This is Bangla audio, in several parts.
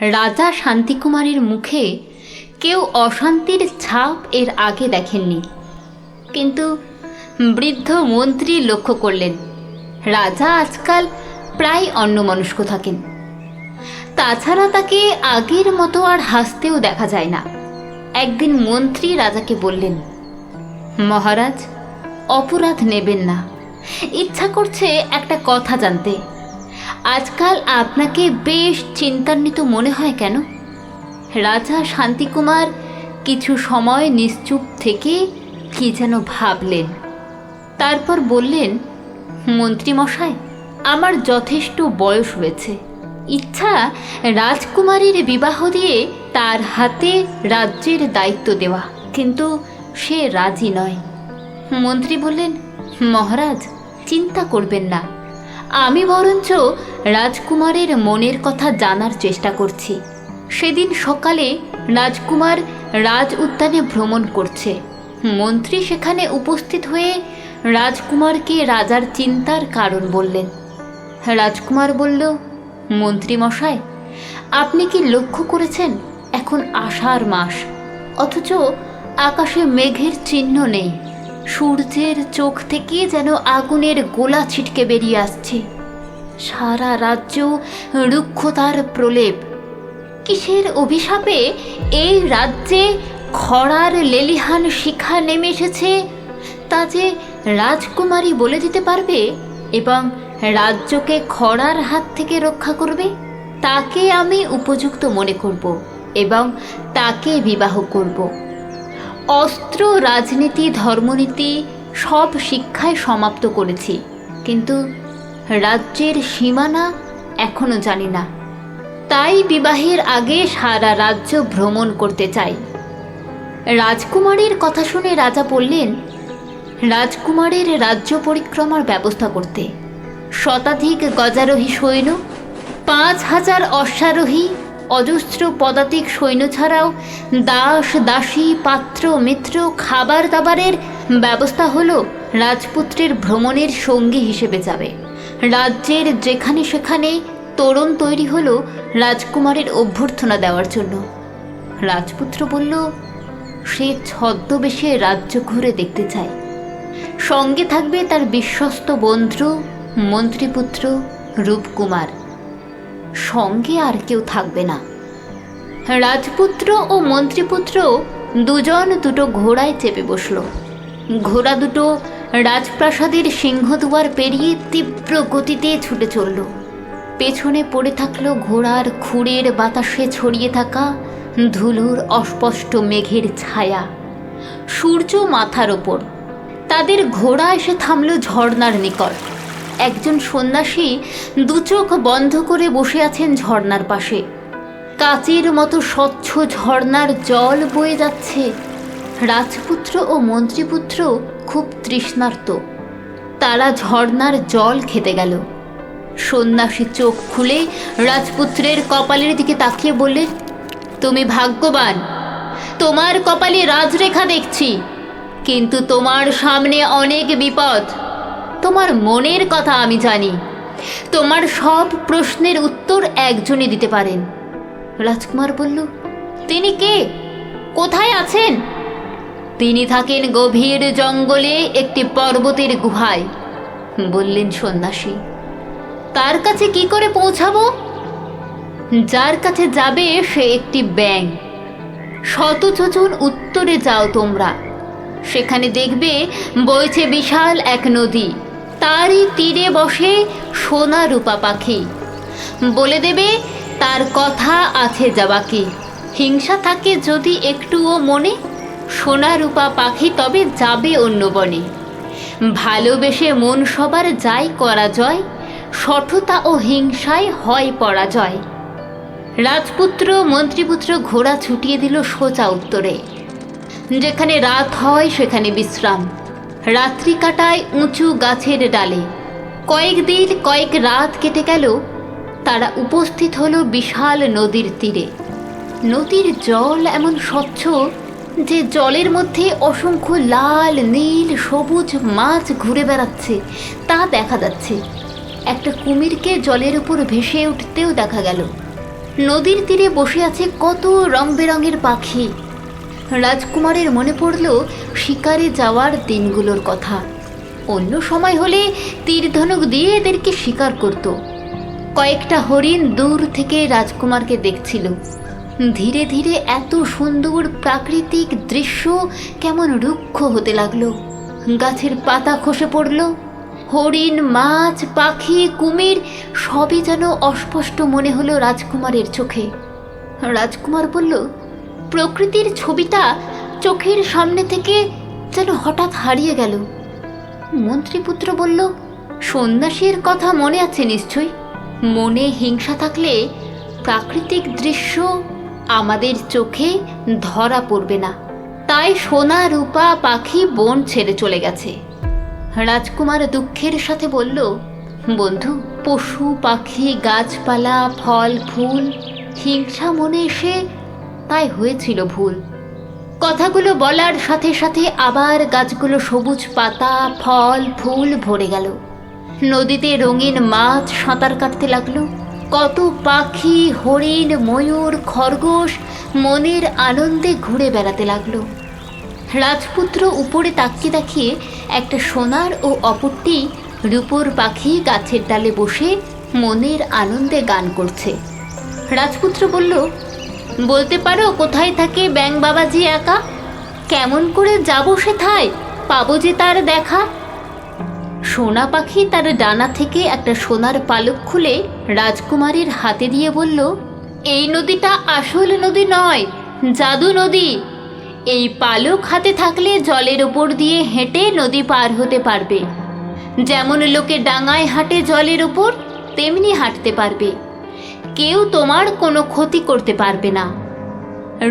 রাজা শান্তিকুমারের মুখে কেউ অশান্তির ছাপ এর আগে দেখেননি। কিন্তু বৃদ্ধ মন্ত্রী লক্ষ্য করলেন, রাজা আজকাল প্রায় অন্যমনস্ক থাকেন। তাছাড়া তাকে আগের মতো আর হাসতেও দেখা যায় না। একদিন মন্ত্রী রাজাকে বললেন, মহারাজ, অপরাধ নেবেন না। ইচ্ছা করছে একটা কথা জানতে। আজকাল আপনাকে বেশ চিন্তান্বিত মনে হয় কেন? রাজা শান্তিকুমার কিছু সময় নিশ্চুপ থেকে কি যেন ভাবলেন। তারপর বললেন, মন্ত্রীমশাই, আমার যথেষ্ট বয়স হয়েছে। ইচ্ছা রাজকুমারীর বিবাহ দিয়ে তার হাতে রাজ্যের দায়িত্ব দেওয়া, কিন্তু সে রাজি নয়। মন্ত্রী বললেন, মহারাজ, চিন্তা করবেন না। আমি বরঞ্চ রাজকুমারের মনের কথা জানার চেষ্টা করছি। সেদিন সকালে রাজকুমার রাজ উদ্যানে ভ্রমণ করছে। মন্ত্রী সেখানে উপস্থিত হয়ে রাজকুমারকে রাজার চিন্তার কারণ বললেন। রাজকুমার বলল, মন্ত্রী মশাই, আপনি কি লক্ষ্য করেছেন? এখন আষাঢ় মাস। অথচ আকাশে মেঘের চিহ্ন নেই। সূর্যের চোখ থেকে যেন আগুনের গোলা ছিটকে বেরিয়ে আসছে। সারা রাজ্য রুক্ষতার প্রলেপ। কিসের অভিশাপে এই রাজ্যে খরার লেলিহান শিখা নেমে এসেছে, তা যে রাজকুমারী বলে দিতে পারবে এবং রাজ্যকে খরার হাত থেকে রক্ষা করবে, তাকে আমি উপযুক্ত মনে করব এবং তাকে বিবাহ করব। অস্ত্র, রাজনীতি, ধর্মনীতি সব শিক্ষায় সমাপ্ত করেছি। কিন্তু রাজ্যের সীমানা এখনও জানি না। তাই বিবাহের আগে সারা রাজ্য ভ্রমণ করতে চাই। রাজকুমারীর কথা শুনে রাজা বললেন, রাজকুমারের রাজ্য পরিক্রমার ব্যবস্থা করতে। শতাধিক গজারোহী সৈন্য, পাঁচ হাজার অশ্বারোহী অজস্র পদাতিক সৈন্য ছাড়াও দাস, দাসী, পাত্র, মিত্র, খাবার দাবারের ব্যবস্থা হলো রাজপুত্রের ভ্রমণের সঙ্গী হিসেবে যাবে। রাজ্যের যেখানে সেখানে তরুণ তৈরি হলো রাজকুমারের অভ্যর্থনা দেওয়ার জন্য। রাজপুত্র বলল, সে ছদ্মবেশে রাজ্য ঘুরে দেখতে চায়। সঙ্গে থাকবে তার বিশ্বস্ত বন্ধু, মন্ত্রীপুত্র রূপকুমার। সঙ্গে আর কেউ থাকবে না। রাজপুত্র ও মন্ত্রীপুত্র দুজন দুটো ঘোড়ায় চেপে বসল। ঘোড়া দুটো রাজপ্রাসাদের সিংহদুয়ার পেরিয়ে তীব্র গতিতে ছুটে চলল। পেছনে পড়ে থাকল ঘোড়ার খুঁড়ের বাতাসে ছড়িয়ে থাকা ধুলোর অস্পষ্ট মেঘের ছায়া। সূর্য মাথার ওপর। তাদের ঘোড়া এসে থামল ঝর্নার নিকট। একজন সন্ন্যাসী দু চোখ বন্ধ করে বসে আছেন ঝর্নার পাশে। কাচের মতো স্বচ্ছ ঝর্ণার জল বয়ে যাচ্ছে। রাজপুত্র ও মন্ত্রীপুত্র খুব তৃষ্ণার্ত। তারা ঝর্ণার জল খেতে গেল। সন্ন্যাসী চোখ খুলে রাজপুত্রের কপালের দিকে তাকিয়ে বললেন তুমি ভাগ্যবান। তোমার কপালে রাজরেখা দেখছি। কিন্তু তোমার সামনে অনেক বিপদ। তোমার মনের কথা আমি জানি। তোমার সব প্রশ্নের উত্তর একজনই দিতে পারেন। রাজকুমার বলল, তিনি কে? কোথায় আছেন? তিনি থাকেন গভীর জঙ্গলে একটি পর্বতের গুহায়, বললেন সন্ন্যাসী। তার কাছে কি করে পৌঁছাবো? যার কাছে যাবে সে একটি ব্যাং শত যোজন উত্তরে যাও তোমরা। সেখানে দেখবে বইছে বিশাল এক নদী। তারই তীরে বসে সোনা রূপা পাখি। বলে দেবে, তার কথা আছে যাবাকি। হিংসা থাকে যদি একটুও মনে, সোনা রূপা পাখি তবে যাবে অন্য বনে। ভালোবেসে মন সবার যাই করা জয়, সঠতা ও হিংসায় হয় পরাজয়। রাজপুত্র, মন্ত্রীপুত্র ঘোড়া ছুটিয়ে দিল সোজা উত্তরে। যেখানে রাত হয়, সেখানে বিশ্রাম। রাত্রি কাটায় উঁচু গাছের ডালে। কয়েকদিন কয়েক রাত কেটে গেল, তারা উপস্থিত হলো বিশাল নদীর তীরে। নদীর জল এমন স্বচ্ছ যে জলের মধ্যে অসংখ্য লাল, নীল, সবুজ মাছ ঘুরে বেড়াচ্ছে, তা দেখা যাচ্ছে। একটা কুমিরকে জলের উপর ভেসে উঠতেও দেখা গেল। নদীর তীরে বসে আছে কত রং বেরঙের পাখি। রাজকুমারের মনে পড়ল শিকারে যাওয়ার দিনগুলোর কথা। অন্য সময় হলে তীর ধনুক দিয়ে এদেরকে শিকার করত। কয়েকটা হরিণ দূর থেকে রাজকুমারকে দেখছিল। ধীরে ধীরে এত সুন্দর প্রাকৃতিক দৃশ্য কেমন রুক্ষ হতে লাগল। গাছের পাতা খসে পড়ল। হরিণ, মাছ, পাখি, কুমির সবই যেন অস্পষ্ট মনে হলো রাজকুমারের চোখে। রাজকুমার বলল প্রকৃতির ছবিটা চোখের সামনে থেকে যেন হঠাৎ হারিয়ে গেল। মন্ত্রীপুত্র বলল, সন্ন্যাসীর কথা মনে আছে নিশ্চয় মনে হিংসা থাকলে প্রাকৃতিক দৃশ্য আমাদের চোখে ধরা পড়বে না। তাই সোনা, রূপা, পাখি, বন ছেড়ে চলে গেছে। রাজকুমার দুঃখের সাথে বলল, বন্ধু, পশু, পাখি, গাছপালা, ফল, ফুল, হিংসা মনে এসে তাই হয়েছিল ভুল। কথাগুলো বলার সাথে সাথে আবার গাছগুলো সবুজ পাতা, ফল, ফুল ভরে গেল। নদীতে রঙিন মাছ সাঁতার কাটতে লাগল। কত পাখি, হরিণ, ময়ূর, খরগোশ মনের আনন্দে ঘুরে বেড়াতে লাগল। রাজপুত্র উপরে তাকিয়ে দেখিয়ে একটা সোনার ও অপরটি রূপোর পাখি গাছের ডালে বসে মনের আনন্দে গান করছে। রাজপুত্র বলল বলতে পারো কোথায় থাকে ব্যাং বাবাজি একা? কেমন করে যাব সেথায়? পাবো যে তার দেখা? সোনা পাখি তার ডানা থেকে একটা সোনার পালক খুলে রাজকুমারীর হাতে দিয়ে বলল, এই নদীটা আসল নদী নয়, জাদু নদী। এই পালক হাতে থাকলে জলের ওপর দিয়ে হেঁটে নদী পার হতে পারবে। যেমন লোকে ডাঙায় হাঁটে জলের ওপর তেমনি হাঁটতে পারবে। কেউ তোমার কোনো ক্ষতি করতে পারবে না।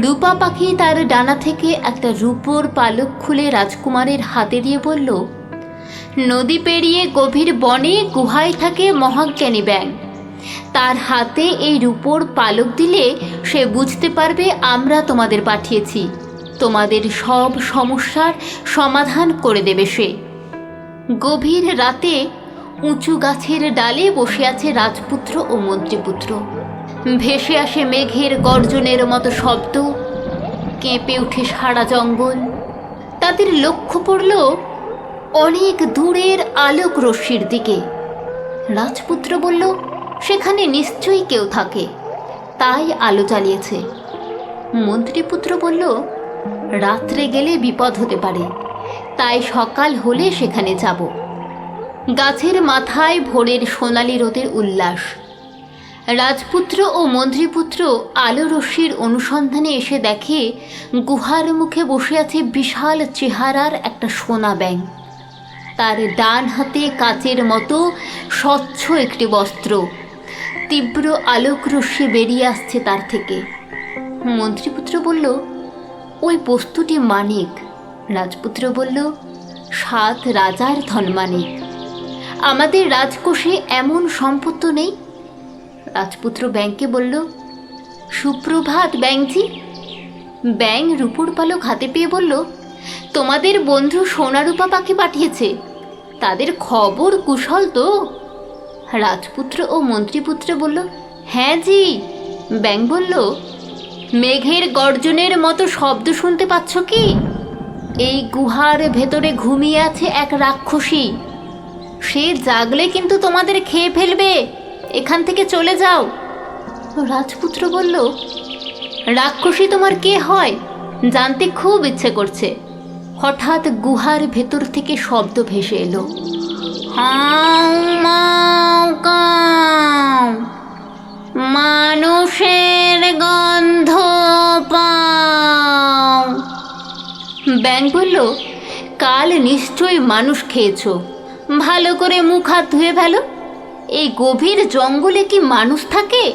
রূপা পাখি তার ডানা থেকে একটা রূপোর পালক খুলে রাজকুমারের হাতে দিয়ে বলল, নদী পেরিয়ে গভীর বনে গুহায় থাকে মহাজ্ঞানী ব্যাং তার হাতে এই রূপোর পালক দিলে সে বুঝতে পারবে আমরা তোমাদের পাঠিয়েছি। তোমাদের সব সমস্যার সমাধান করে দেবে সে। গভীর রাতে উঁচু গাছের ডালে বসে আছে রাজপুত্র ও মন্ত্রীপুত্র। ভেসে আসে মেঘের গর্জনের মতো শব্দ। কেঁপে উঠে সারা জঙ্গল। তাদের লক্ষ্য পড়ল অনেক দূরের আলোক রশ্মির দিকে। রাজপুত্র বলল, সেখানে নিশ্চয়ই কেউ থাকে। তাই আলো জ্বালিয়েছে। মন্ত্রীপুত্র বলল, রাত্রে গেলে বিপদ হতে পারে। তাই সকাল হলে সেখানে যাব। গাছের মাথায় ভোরের সোনালি রোদের উল্লাস। রাজপুত্র ও মন্ত্রীপুত্র আলো রশ্মির অনুসন্ধানে এসে দেখে গুহার মুখে বসে আছে বিশাল চেহারার একটা সোনা ব্যাং তার ডান হাতে কাচের মতো স্বচ্ছ একটি বস্ত্র। তীব্র আলোক রশ্মি বেরিয়ে আসছে তার থেকে। মন্ত্রীপুত্র বলল, ওই বস্তুটি মানিক। রাজপুত্র বলল, সাত রাজার ধনমানিক। আমাদের রাজকোষে এমন সম্পদ তো নেই। রাজপুত্র ব্যাংকে বলল, সুপ্রভাত ব্যাংজি ব্যাং রূপুর পালক হাতে পেয়ে বলল, তোমাদের বন্ধু সোনারূপা পাখি পাঠিয়েছে। তাদের খবর কুশল তো। রাজপুত্র ও মন্ত্রীপুত্র বলল হ্যাঁ জি। ব্যাং বলল, মেঘের গর্জনের মতো শব্দ শুনতে পাচ্ছ কি? এই গুহার ভেতরে ঘুমিয়ে আছে এক রাক্ষসী। সে জাগলে কিন্তু তোমাদের খেয়ে ফেলবে। এখান থেকে চলে যাও। রাজপুত্র বলল, রাক্ষসী তোমার কে হয়? জানতে খুব ইচ্ছে করছে। হঠাৎ গুহার ভেতর থেকে শব্দ ভেসে এলো। মানুষের গন্ধ পাও। ব্যাং বলল, কাল নিশ্চয়ই মানুষ খেয়েছো। ভালো করে মুখ হাত ধুয়ে ফেলো। এই গভীর জঙ্গলে কি মানুষ থাকে?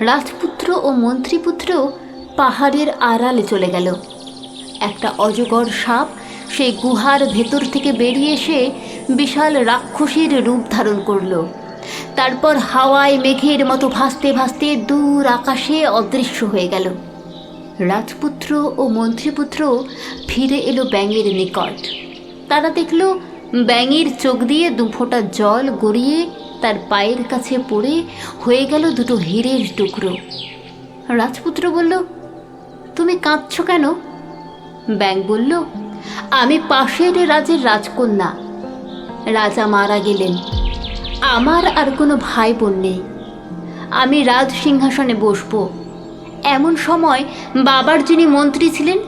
রাজপুত্র ও মন্ত্রীপুত্র পাহাড়ের আড়ালে চলে গেল। একটা অজগর সাপ সেই গুহার ভেতর থেকে বেরিয়ে এসে বিশাল রাক্ষসীর রূপ ধারণ করল। তারপর হাওয়ায় মেঘের মতো ভাসতে ভাসতে দূর আকাশে অদৃশ্য হয়ে গেল। রাজপুত্র ও মন্ত্রীপুত্র ফিরে এলো ব্যাঙের নিকট। তারা দেখল ব্যাঙের চোখ দিয়ে দুফোঁটা জল গড়িয়ে তার পায়ের কাছে পড়ে হয়ে গেল দুটো হীরের টুকরো। রাজপুত্র বলল, তুমি কাঁদছ কেন? ব্যাং বলল, আমি পাশের রাজের রাজকন্যা। রাজা মারা গেলেন। আমার আর কোনো ভাই বোন নেই। আমি রাজ সিংহাসনে বসবো। এমন সময় বাবার যিনি মন্ত্রী ছিলেন,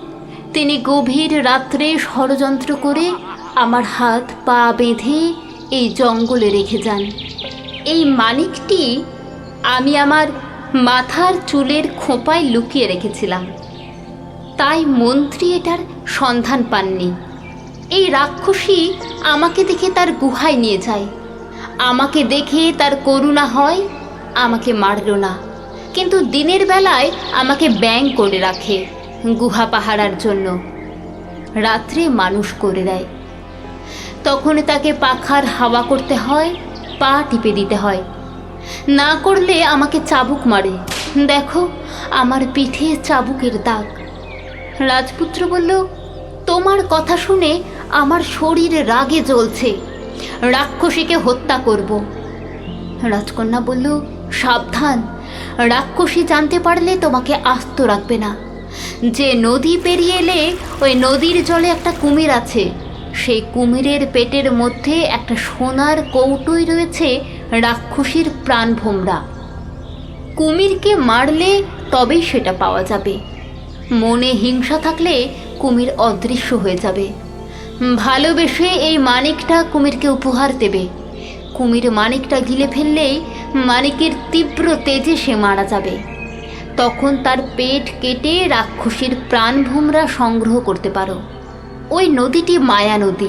তিনি গভীর রাত্রে ষড়যন্ত্র করে আমার হাত পা বেঁধে এই জঙ্গলে রেখে যান। এই মানিকটি আমি আমার মাথার চুলের খোঁপায় লুকিয়ে রেখেছিলাম। তাই মন্ত্রী এটার সন্ধান পাননি। এই রাক্ষসী আমাকে দেখে তার গুহায় নিয়ে যায়। আমাকে দেখে তার করুণা হয়, আমাকে মারল না। কিন্তু দিনের বেলায় আমাকে ব্যাং করে রাখে গুহা পাহারার জন্য। রাত্রে মানুষ করে দেয়। তখন তাকে পাখার হাওয়া করতে হয়, পা টিপে দিতে হয়। না করলে আমাকে চাবুক মারে। দেখো, আমার পিঠে চাবুকের দাগ। রাজপুত্র বলল, তোমার কথা শুনে আমার শরীর রাগে জ্বলছে। রাক্ষসীকে হত্যা করব। রাজকন্যা বলল, সাবধান। রাক্ষসী জানতে পারলে তোমাকে আস্ত রাখবে না। যে নদী পেরিয়ে এলে ওই নদীর জলে একটা কুমির আছে। সেই কুমিরের পেটের মধ্যে একটা সোনার কৌটোই রয়েছে রাক্ষসীর প্রাণভোমরা কুমিরকে মারলে তবেই সেটা পাওয়া যাবে। মনে হিংসা থাকলে কুমির অদৃশ্য হয়ে যাবে। ভালোবেসে এই মানিকটা কুমিরকে উপহার দেবে। কুমির মানিকটা গিলে ফেললেই মানিকের তীব্র তেজে সে মারা যাবে। তখন তার পেট কেটে রাক্ষসীর প্রাণভোমরা সংগ্রহ করতে পারো। ওই নদীটি মায়া নদী।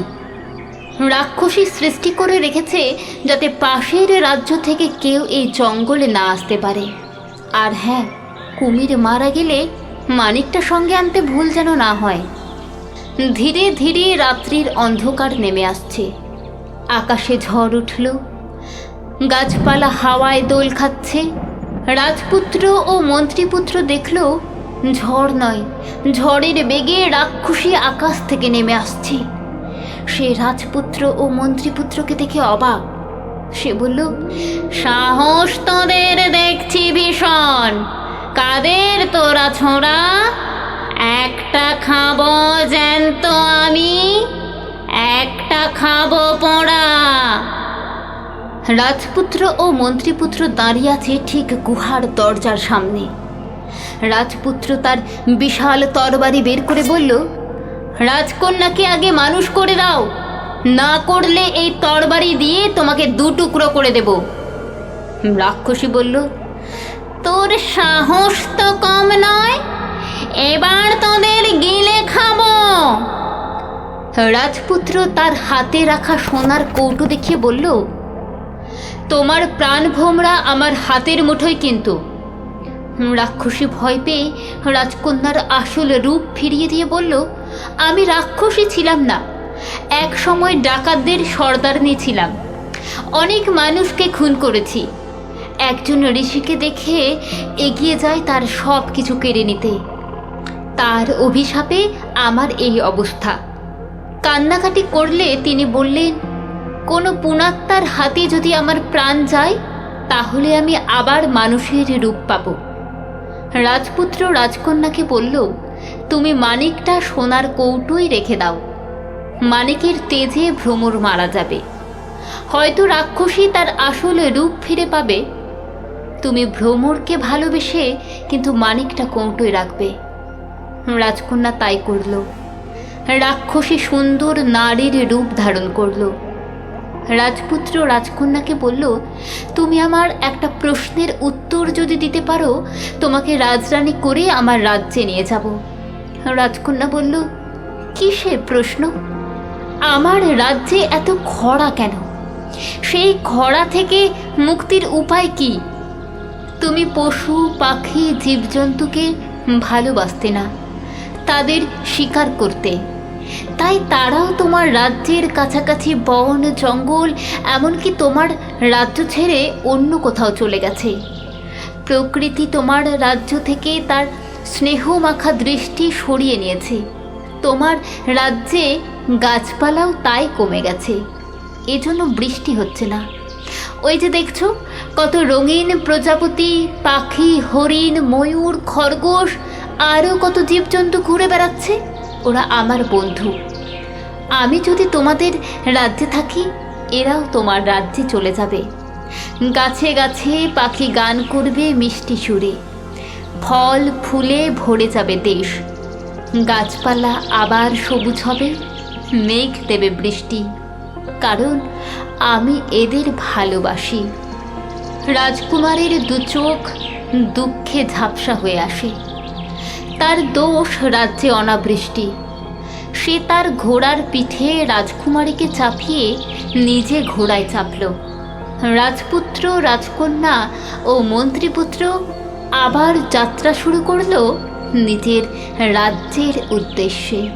রাক্ষসী সৃষ্টি করে রেখেছে যাতে পাশের রাজ্য থেকে কেউ এই জঙ্গলে না আসতে পারে। আর হ্যাঁ কুমির মারা গেলে মানিকটা সঙ্গে আনতে ভুল যেন না হয়। ধীরে ধীরে রাত্রির অন্ধকার নেমে আসছে। আকাশে ঝড় উঠল। গাছপালা হাওয়ায় দোল খাচ্ছে। রাজপুত্র ও মন্ত্রীপুত্র দেখল ঝড় নয়, ঝড়ের বেগে রাক্ষসী আকাশ থেকে নেমে আসছে। সে রাজপুত্র ও মন্ত্রীপুত্রকে দেখে অবাক। সে বলল, সাহস তোদের দেখছি ভীষণ। কাদের তোরা ছোঁড়া? একটা খাব জ্যান্ত আমি, একটা খাব পোড়া। রাজপুত্র ও মন্ত্রীপুত্র দাঁড়িয়ে আছে ঠিক গুহার দরজার সামনে। রাজপুত্র তার বিশাল তরবারি বের করে বলল, রাজকন্যাকে আগে মানুষ করে দাও। না করলে এই তরবারি দিয়ে তোমাকে দু টুকরো করে দেব। রাক্ষসী বলল, তোর সাহস তো কম নয়, এবার তোদের গিলে খাব। রাজপুত্র তার হাতে রাখা সোনার কৌটো দেখিয়ে বলল, তোমার প্রাণ ভোমরা আমার হাতের মুঠোয় কিন্তু। রাক্ষসী ভয় পেয়ে রাজকন্যার আসল রূপ ফিরিয়ে দিয়ে বলল, আমি রাক্ষসী ছিলাম না। এক সময় ডাকাতদের সর্দারনি ছিলাম অনেক মানুষকে খুন করেছি। একজন ঋষিকে দেখে এগিয়ে যায় তার সব কিছু কেড়ে নিতে। তার অভিশাপে আমার এই অবস্থা। কান্নাকাটি করলে তিনি বললেন, কোনো পুণাত্মার হাতে যদি আমার প্রাণ যায়, তাহলে আমি আবার মানুষের রূপ পাব। রাজপুত্র রাজকন্যাকে বলল, তুমি মানিকটা সোনার কৌটোই রেখে দাও। মানিকের তেজে ভ্রমর মারা যাবে। হয়তো রাক্ষসী তার আসল রূপ ফিরে পাবে। তুমি ভ্রমরকে ভালোবেসে কিন্তু মানিকটা কৌটোয় রাখবে। রাজকন্যা তাই করল। রাক্ষসী সুন্দর নারীর রূপ ধারণ করল। রাজপুত্র রাজকন্যাকে বলল, তুমি আমার একটা প্রশ্নের উত্তর যদি দিতে পারো, তোমাকে রাজরানী করে আমার রাজ্যে নিয়ে যাব। রাজকন্যা বলল, কিসের প্রশ্ন? আমার রাজ্যে এত খরা কেন? সেই খরা থেকে মুক্তির উপায় কি? তুমি পশু, পাখি, জীবজন্তুকে ভালোবাসতে না, তাদের শিকার করতে। তাই তারাও তোমার রাজ্যের কাছাকাছি বন, জঙ্গল, এমনকি তোমার রাজ্য ছেড়ে অন্য কোথাও চলে গেছে। প্রকৃতি তোমার রাজ্য থেকে তার স্নেহ মাখা দৃষ্টি সরিয়ে নিয়েছে। তোমার রাজ্যে গাছপালাও তাই কমে গেছে। এজন্য বৃষ্টি হচ্ছে না। ওই যে দেখছ, কত রঙিন প্রজাপতি, পাখি, হরিণ, ময়ূর, খরগোশ, আরও কত জীবজন্তু ঘুরে বেড়াচ্ছে। ওরা আমার বন্ধু। আমি যদি তোমাদের রাজ্যে থাকি, এরাও তোমার রাজ্যে চলে যাবে। গাছে গাছে পাখি গান করবে মিষ্টি সুরে। ফল ফুলে ভরে যাবে দেশ। গাছপালা আবার সবুজ হবে, মেঘ দেবে বৃষ্টি। কারণ আমি এদের ভালোবাসি। রাজকুমারের দু চোখ দুঃখে ঝাপসা হয়ে আসে। তার দোষ রাজ্যে অনাবৃষ্টি। সে তার ঘোড়ার পিঠে রাজকুমারীকে চাপিয়ে নিজে ঘোড়ায় চাপল। রাজপুত্র, রাজকন্যা ও মন্ত্রীপুত্র আবার যাত্রা শুরু করল নিজের রাজ্যের উদ্দেশ্যে।